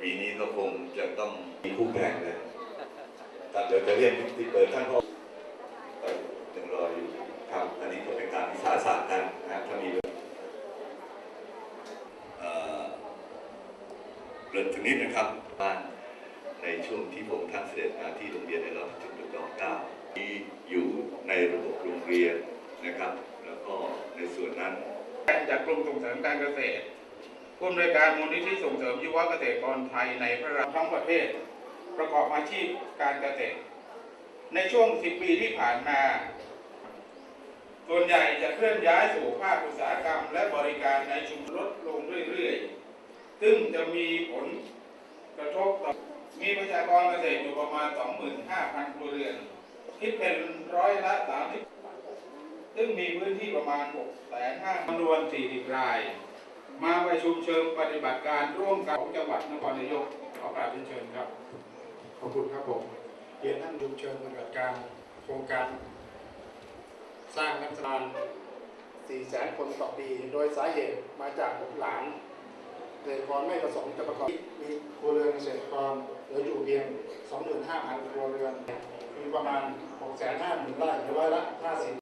ปีนี้ก็คงจะต้องมีคู่แข่งเลยแต่เดี๋ยวจะเรียนที่เปิดท่านพ่อเอ่อยังรออยู่ครับ อันนี้ก็เป็นการวิสาสะกันนะครับถ้ามีเอ่อเริ่มถึงนี้นะครับบ้านในช่วงที่ผมท่านเสด็จมาที่โรงเรียนในราจุดจุดดอกเก้าที่อยู่ในระบบโรงเรียนนะครับ แล้วก็ในส่วนนั้นจากกรมส่งเสริมการเกษตร ผู้อำนวยการมูลนิธิส่งเสริมยุวเกษตรกรไทยในพระราทั้งประเทศ ประกอบอาชีพการเกษตร ในช่วง 10 ปีที่ผ่านมา ส่วนใหญ่จะเคลื่อนย้ายสู่ภาคอุตสาหกรรม และบริการในชุมชนลดลงเรื่อยๆ ซึ่งจะมีผลกระทบต่อมีประชากรเกษตรอยู่ประมาณ 25,000 ครัวเรือน คิดเป็นร้อยละ30ซึ่งมีพื้นที่ประมาณ6แสนห้าจำนวน 40 ราย มาประชุมเชิงปฏิบัติการร่วมกันของจังหวัดนครนายกขอกราบเรียนเชิญครับ ขอบคุณครับผมเรียนท่านดูเชิญปฏิบัติการโครงการ สร้างนักสาน4แสนคนต่อปี โดยสาเหตุมาจากบุตรหลานเกษตรกรไม่ประสงค์จะประกอบมีครัวเรือนเกษตรกรเหลืออยู่เพียง 25,000ครัวเรือน มีประมาณ 650,000ไร่หรือร้อยละ 50